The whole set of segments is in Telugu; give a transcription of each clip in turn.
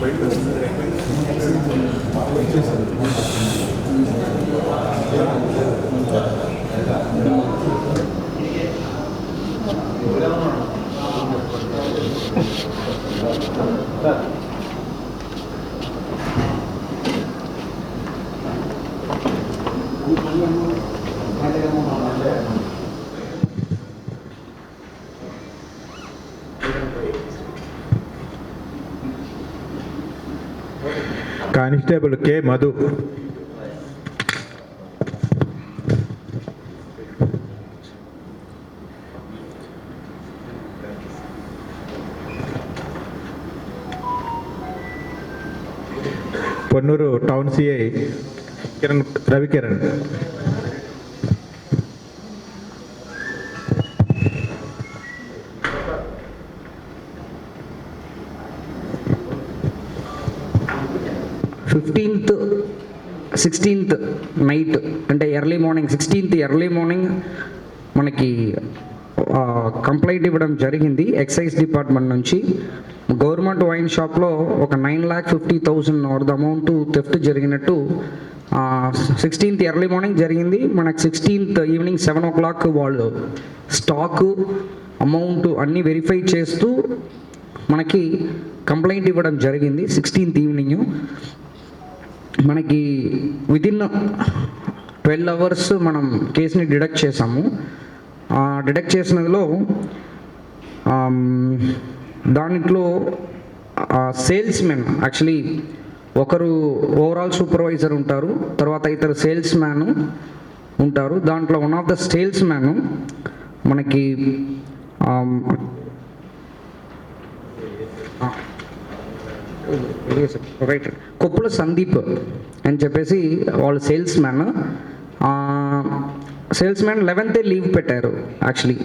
బయటకు వచ్చింది. Constable K Madhu. Ponnuru town CI Kiran Ravikiran. Fifteenth sixteenth night అంటే early morning sixteenth early morning మనకి కంప్లైంట్ ఇవ్వడం జరిగింది. ఎక్సైజ్ డిపార్ట్మెంట్ నుంచి గవర్నమెంట్ వైన్ షాప్లో ఒక nine lakh fifty thousand or the amount theft జరిగినట్టు సిక్స్టీన్త్ ఎర్లీ మార్నింగ్ జరిగింది. మనకు sixteenth evening seven o'clock వాళ్ళు స్టాకు అమౌంట్ అన్నీ వెరిఫై చేస్తూ మనకి కంప్లైంట్ ఇవ్వడం జరిగింది. సిక్స్టీన్త్ ఈవినింగ్ మనకి విదిన్ ట్వెల్వ్ అవర్స్ మనం కేసుని డిడక్ట్ చేసాము. డిడక్ట్ చేసినదిలో దాంట్లో సేల్స్ మెన్ యాక్చువల్లీ ఒకరు ఓవరాల్ సూపర్వైజర్ ఉంటారు తర్వాత ఇతరు సేల్స్ మ్యాన్ ఉంటారు. దాంట్లో one of the sales man మనకి రైట్ కొప్పుల సందీప్ అని చెప్పేసి వాళ్ళు సేల్స్ మ్యాన్ సేల్స్ మ్యాన్ లెవెన్తే లీవ్ పెట్టారు యాక్చువల్లీ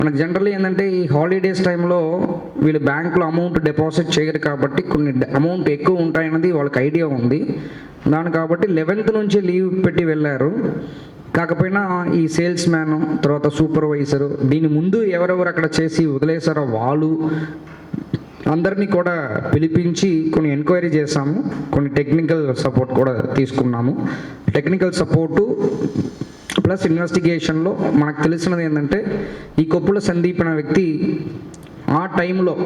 మనకు జనరల్లీ ఏంటంటే ఈ హాలిడేస్ టైంలో వీళ్ళు బ్యాంకులో అమౌంట్ డిపాజిట్ చేయరు కాబట్టి కొన్ని అమౌంట్ ఎక్కువ ఉంటాయన్నది వాళ్ళకి ఐడియా ఉంది. దాని కాబట్టి లెవెన్త్ నుంచి లీవ్ పెట్టి వెళ్ళారు. కాకపోయినా ఈ సేల్స్ మ్యాన్ తర్వాత సూపర్వైజరు దీని ముందు ఎవరెవరు అక్కడ చేసి వదిలేసారో వాళ్ళు అందరినీ కూడా పిలిపించి కొన్ని ఎంక్వైరీ చేశాము. కొన్ని టెక్నికల్ సపోర్ట్ కూడా తీసుకున్నాము. టెక్నికల్ సపోర్టు ప్లస్ ఇన్వెస్టిగేషన్లో మనకు తెలిసినది ఏంటంటే ఈ కొప్పుల సందీప్ అనే వ్యక్తి ఆ టైంలో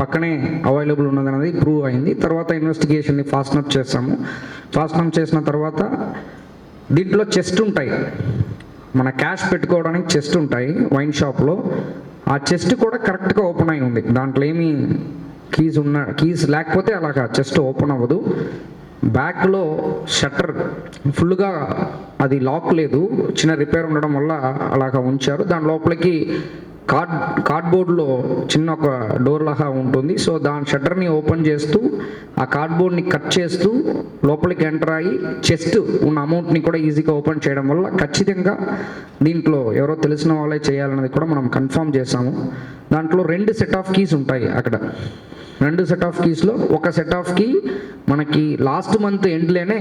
పక్కనే అవైలబుల్ ఉన్నదన్నది ప్రూవ్ అయింది. తర్వాత ఇన్వెస్టిగేషన్ని ఫాస్ట్ అప్ చేస్తాము ఫాస్ట్ అప్ చేసిన తర్వాత దీంట్లో చెస్ట్ ఉంటాయి. మన క్యాష్ పెట్టుకోవడానికి చెస్ట్ ఉంటాయి వైన్ షాప్లో. ఆ చెస్ట్ కూడా కరెక్ట్గా ఓపెన్ అయి ఉంది. దాంట్లో ఏమి కీస్ ఉన్న కీస్ లేకపోతే అలాగా చెస్ట్ ఓపెన్ అవ్వదు. బ్యాక్లో షట్టర్ ఫుల్గా అది లాక్ లేదు. చిన్న రిపేర్ ఉండడం వల్ల అలాగా ఉంచారు. దాని లోపలికి కార్డ్ కార్డ్బోర్డ్లో చిన్న ఒక డోర్ లాగా ఉంటుంది. సో దాని షట్టర్ని ఓపెన్ చేస్తూ ఆ కార్డ్బోర్డ్ని కట్ చేస్తూ లోపలికి ఎంటర్ అయ్యి చెస్ట్ ఉన్న అమౌంట్ని కూడా ఈజీగా ఓపెన్ చేయడం వల్ల ఖచ్చితంగా దీంట్లో ఎవరో తెలిసిన వాళ్ళే చేయాలన్నది కూడా మనం కన్ఫర్మ్ చేసాము దాంట్లో రెండు సెట్ ఆఫ్ కీస్ ఉంటాయి అక్కడ. రెండు సెట్ ఆఫ్ కీస్లో ఒక సెట్ ఆఫ్ కీ మనకి లాస్ట్ మంత్ ఎండ్లోనే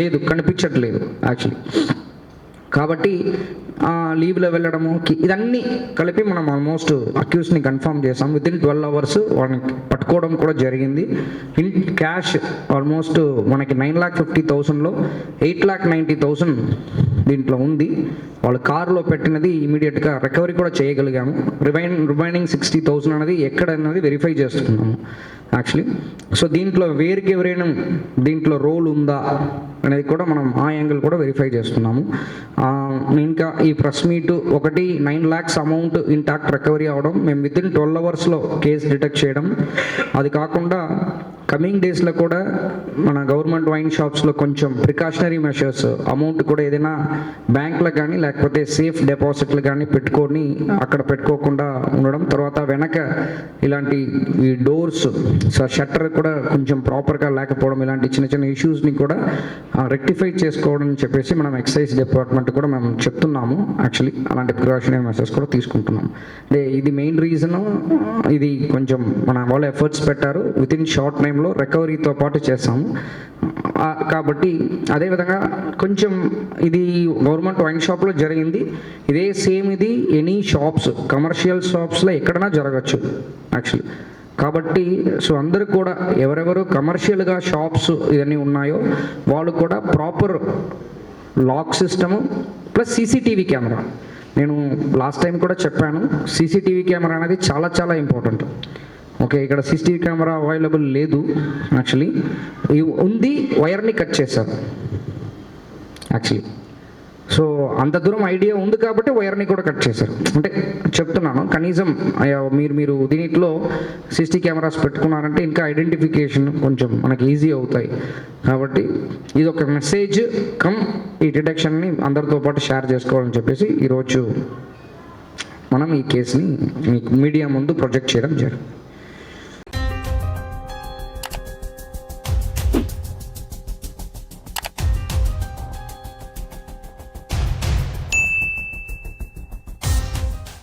లేదు కనిపించట్లేదు యాక్చువల్లీ. కాబట్టి లీవ్లో వెళ్ళడము ఇవన్నీ ఇదన్నీ కలిపి మనం ఆల్మోస్ట్ అక్యూస్ని కన్ఫర్మ్ చేసాం. విత్ ఇన్ ట్వెల్వ్ అవర్స్ వాళ్ళని పట్టుకోవడం కూడా జరిగింది. ఇన్ క్యాష్ ఆల్మోస్ట్ మనకి నైన్ ల్యాక్ ఫిఫ్టీ థౌసండ్లో ఎయిట్ ల్యాక్ నైంటీ థౌసండ్ దీంట్లో ఉంది. వాళ్ళు కారులో పెట్టినది ఇమీడియట్గా రికవరీ కూడా చేయగలిగాము. రిమైన్ రిమైనింగ్ సిక్స్టీ థౌసండ్ అనేది ఎక్కడ అన్నది వెరిఫై చేస్తున్నాము యాక్చువల్లీ సో దీంట్లో వేరుకి ఎవరైనా దీంట్లో రోల్ ఉందా అనేది కూడా మనం ఆ యాంగిల్ కూడా వెరిఫై చేస్తున్నాము. ఇంకా ఈ ప్రెస్ మీట్ ఒకటి nine lakhs amount intact recovery అవడం మేము విత్ ఇన్ ట్వెల్వ్ అవర్స్లో కేసు డిటెక్ట్ చేయడం. అది కాకుండా కమింగ్ డేస్లో కూడా మన గవర్నమెంట్ వైన్ షాప్స్లో కొంచెం ప్రికాషనరీ మెషర్స్ అమౌంట్ కూడా ఏదైనా బ్యాంక్లో కానీ లేకపోతే సేఫ్ డిపాజిట్లు కానీ పెట్టుకొని అక్కడ పెట్టుకోకుండా ఉండడం. తర్వాత వెనక ఇలాంటి ఈ డోర్స్ షట్టర్ కూడా కొంచెం ప్రాపర్గా లేకపోవడం ఇలాంటి చిన్న చిన్న ఇష్యూస్ని కూడా రెక్టిఫై చేసుకోవడం అని చెప్పేసి మనం ఎక్సైజ్ డిపార్ట్మెంట్ కూడా మేము చెప్తున్నాము. యాక్చువల్లీ అలాంటి ప్రికాషనరీ మెషర్స్ కూడా తీసుకుంటున్నాం. అంటే ఇది మెయిన్ రీజన్ ఇది కొంచెం మన వాళ్ళు ఎఫర్ట్స్ పెట్టారు. విత్ ఇన్ షార్ట్ టైం టైంలో రికవరీతో పాటు చేస్తాము కాబట్టి అదేవిధంగా కొంచెం ఇది గవర్నమెంట్ వైన్ షాప్లో జరిగింది. ఇదే సేమ్ ఇది ఎనీ షాప్స్ కమర్షియల్ షాప్స్లో ఎక్కడైనా జరగచ్చు యాక్చువల్లీ కాబట్టి సో అందరూ కూడా ఎవరెవరు కమర్షియల్గా షాప్స్ ఇవన్నీ ఉన్నాయో వాళ్ళు కూడా proper lock system plus CCTV camera నేను లాస్ట్ టైం కూడా చెప్పాను సీసీటీవీ కెమెరా అనేది చాలా చాలా ఇంపార్టెంట్ ఓకే ఇక్కడ సీసీటీవీ కెమెరా అవైలబుల్ లేదు యాక్చువల్లీ ఉంది వైర్ని కట్ చేశారు యాక్చువల్లీ సో అంత దూరం ఐడియా ఉంది కాబట్టి వైర్ని కూడా కట్ చేశారు. అంటే చెప్తున్నాను కనీసం అయ్యా మీరు మీరు దీనిట్లో సిసిటీ కెమెరాస్ పెట్టుకున్నారంటే ఇంకా ఐడెంటిఫికేషన్ కొంచెం మనకి ఈజీ అవుతాయి. కాబట్టి ఇది ఒక మెసేజ్ కమ్ ఈ డిటెక్షన్ని అందరితో పాటు షేర్ చేసుకోవాలని చెప్పేసి ఈరోజు మనం ఈ కేసుని మీకు మీడియా ముందు ప్రొజెక్ట్ చేయడం జరిగింది.